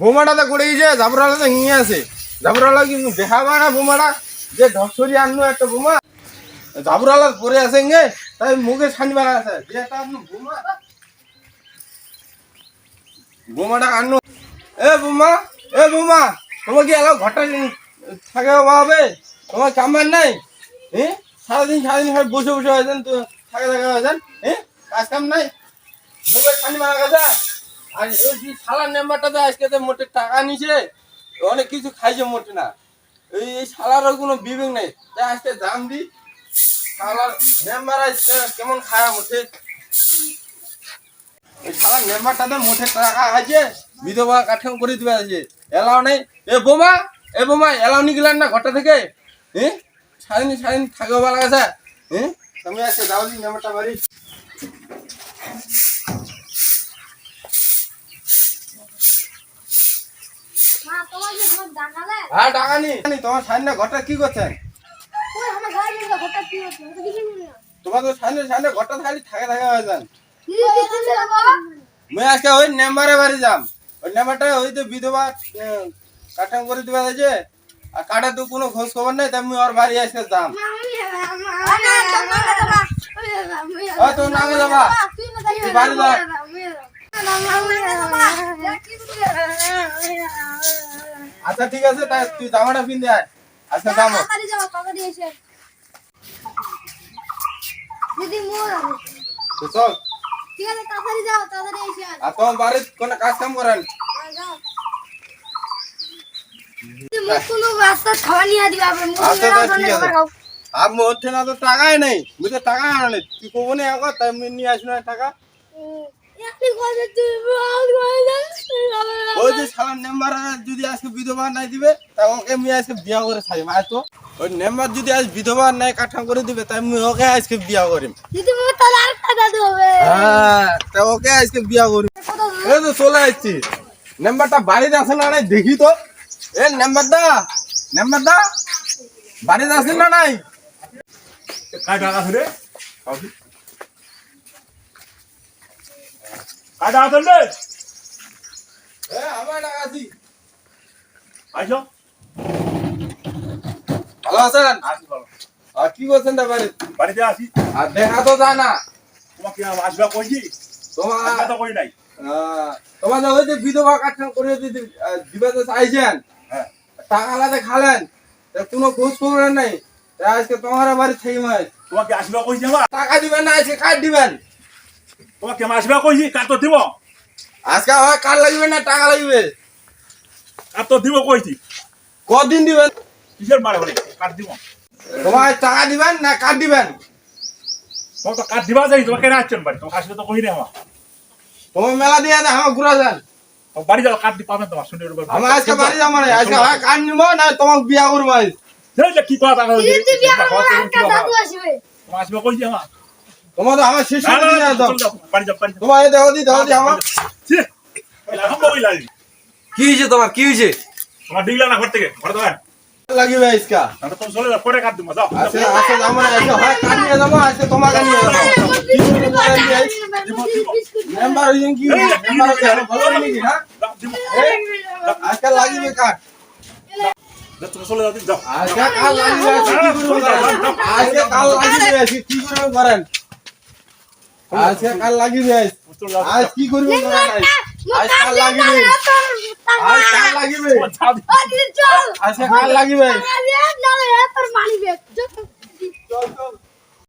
বোমাটা তো করে গেছে জাবরালা তো নিয়ে আছে জাবরালা কিন্তু দেখাবা না বোমাটা? যে ঢকছরি আনলো একটা বোমা। জাবরালা পরে আছে গে তাই মুখে ছানি মারা আছে। যে বোমা। বোমাটা আনলো। এ বোমা এ বোমা, তোমার কি এলাকা ঘরটা থাকে হবে? তোমার কামার নাই? হ্যাঁ সারাদিন সারাদিন খালি বসে বসে হয়েছেন তো থাকে থাকে হয়েছেন হ্যাঁ কাজ কাম নাই? মুখে ছানি মারা গেছে? আর এই যে আজকে মোটে টাকা অনেক কিছু খাইছে মোটে না। এই কোনো বিবেক নেই। আজকে দাম কেমন খায় মোটে? টাকা আছে বিধবা কাঠাম করে দিবে আছে এলাও নেই। এ বোমা এ বোমা, এলাও নি না ঘরটা থেকে? হ্যাঁ সারাদিন সারাদিন থাকবে ভালো গেছে। হ্যাঁ তুমি আজকে দাও দি নাম্বারটা বাড়ি মা তোমার যে ঘর ডাকালে হ্যাঁ টাকা নি তোমার সামনে ঘরটা কি করছেন আমি তো কিছু জানি না তোমার তো সামনে সামনে ঘরটা খালি থাকে থাকে হয়ে যান যাব মুই আজকে ওই নেম্বারে বাড়ি যাম ওই নেম্বারটা ওই তো বিধবা কাটাম করে দিবা আছে আর কাটা তো কোনো খোঁজ খবর নেই তাই মুই ওর বাড়ি আজকে যাম ও তোর নামে যাবা বাড়ি যা আচ্ছা ঠিক আছে তাই তুই জামাটা পিনতে আয়। আচ্ছা যাব দিদি মোর। তো চল। ঠিক আছে তাড়াতাড়ি যাও তাড়াতাড়ি এসে আর তোমার বাড়ির কোনো কাজ কাম করেন যাও। মুখ কোনো রাস্তা খাওয়া নিয়ে দিবা আপনি মুখ আচ্ছা, মেরা আচ্ছা, ঠিক ধরে আছে। খাও আর মধ্যে না তো টাকাই নেই মুই তো টাকা আনে তুই কবো না এখন তাই মুই নিয়ে আসি না টাকা। ওই যে যদি আজকে বিধবা নাই দিবে, তা ওকে আমি আজকে বিয়া করে তো ওই যদি আজ বিধবা নাই কাঠাম করে দিবে তাই আমি ওকে আজকে বিয়া করিম। হ্যাঁ ওকে আজকে বিয়া করিম। এই তো চলে আসছি। নাম্বারটা বাড়িতে আছে না নাই, দেখি তো। এ নাম্বারটা নাম্বারটা বাড়িতে আছে না নাই? কাটা আছে হ্যাঁ ভালো। আছেন হ্যাঁ, কি করছেন বাড়িতে আসি আর দেখা তো তোমাকে আসবা তোমার কই নাই। ওই যে বিধবা করে তো চাইছেন? হ্যাঁ। টাকা খালেন? কোনো খোঁজ খবর নাই আজকে তোমার বাড়ি সেই মাছ তোমাকে আসবা টাকা দিবেন না আজকে কাট দিবেন। তোমাকে আসবা কইছি? কার তো দিব? আজকে হয় কার লাগবে না টাকা লাগবে? কার তো দিব কইছি? কদিন দিবেন? কিসের মারে বলে? কার দিব? তোমার টাকা দিবেন না কার দিবেন? তোমার তো কার দিবা যাই তোমাকে কেন আসছেন বাড়ি। তোমাকে আসলে তো কই না আমার? তোমার মেলা দিয়ে দেয় আমার ঘুরা যান। তোমার বাড়ি যাও কার দি পাবেন তোমার? শুনে আমার আজকে বাড়ি যাব না আজকে হয় কার নিব না তোমাকে বিয়া করব কি কথা? আসবে? তোমার আসবা কইছি আমার? তোমার আমার যাও তোমার এই দেহ দি দেহ দি আমার। কি হয়েছে তোমার? কি হয়েছে? তোমার ডিগলা না ঘর থেকে ঘর তো লাগিবে আজকা। তুমি চলে যাও পরে কার দিব যাও আজকে আজকে যাব না হয় কার নিয়ে যাব আজকে তোমাকে নিয়ে যাব মেম্বার হইছেন কি? মেম্বার ভালো নাকি হ্যাঁ? যাও, দিব। এই, আজকে লাগিবে কার? তুমি চলে যাও যাও। আজকে কাল লাগিবে? আজকে কি করব আজকে কাল লাগিবে? আজকে কি করব করেন? আজকে কাল লাগিবে আজ। আজ কি করব আজ? কাল লাগিবে আজ কাল লাগিবে। আজকে কাল লাগিবে তোর চল ব্যাগ